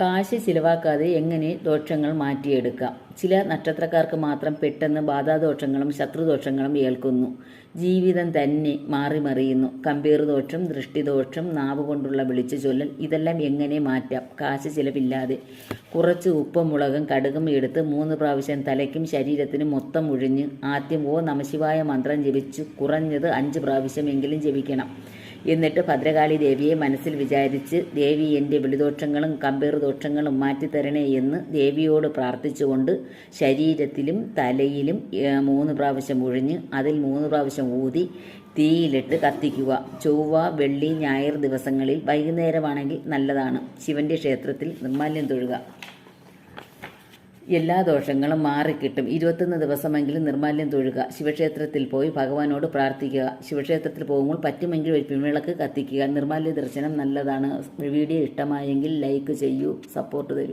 കാശ് ചിലവാക്കാതെ എങ്ങനെ ദോഷങ്ങൾ മാറ്റിയെടുക്കാം? ചില നക്ഷത്രക്കാർക്ക് മാത്രം പെട്ടെന്ന് ബാധാദോഷങ്ങളും ശത്രുദോഷങ്ങളും ഏൽക്കുന്നു. ജീവിതം തന്നെ മാറി മറിയുന്നു കമ്പേറുദോഷം ദൃഷ്ടിദോഷം നാവ് കൊണ്ടുള്ള വിളിച്ചു ചൊല്ലൽ ഇതെല്ലാം എങ്ങനെ മാറ്റാം? കാശ് ചിലവില്ലാതെ കുറച്ച് ഉപ്പും മുളകും കടുകും എടുത്ത് മൂന്ന് പ്രാവശ്യം തലയ്ക്കും ശരീരത്തിനും മൊത്തം ഒഴിഞ്ഞ് ആദ്യം ഓ നമശിവായ മന്ത്രം ജപിച്ചു കുറഞ്ഞത് അഞ്ച് പ്രാവശ്യമെങ്കിലും ജപിക്കണം. എന്നിട്ട് ഭദ്രകാളി ദേവിയെ മനസ്സിൽ വിചാരിച്ച് ദേവി എന്റെ വെളിദോഷങ്ങളും കമ്പേറുദോഷങ്ങളും മാറ്റിത്തരണേ എന്ന് ദേവിയോട് പ്രാർത്ഥിച്ചുകൊണ്ട് ശരീരത്തിലും തലയിലും മൂന്ന് പ്രാവശ്യം ഒഴിഞ്ഞ് അതിൽ മൂന്ന് പ്രാവശ്യം ഊതി തീയിലിട്ട് കത്തിക്കുക. ചൊവ്വ വെള്ളി ഞായർ ദിവസങ്ങളിൽ വൈകുന്നേരമാണെങ്കിൽ നല്ലതാണ്. ശിവന്റെ ക്ഷേത്രത്തിൽ നിർമ്മാല്യം തൊഴുക. എല്ലാ ദോഷങ്ങളും മാറിക്കിട്ടും. ഇരുപത്തൊന്ന് ദിവസമെങ്കിലും നിർമാല്യം തൊഴുക. ശിവക്ഷേത്രത്തിൽ പോയി ഭഗവാനോട് പ്രാർത്ഥിക്കുക. ശിവക്ഷേത്രത്തിൽ പോകുമ്പോൾ പറ്റുമെങ്കിൽ ഒരു പിൻവിളക്ക് കത്തിക്കുക. നിർമാല്യ ദർശനം നല്ലതാണ്. വീഡിയോ ഇഷ്ടമായെങ്കിൽ ലൈക്ക് ചെയ്യൂ. സപ്പോർട്ട് തരൂ.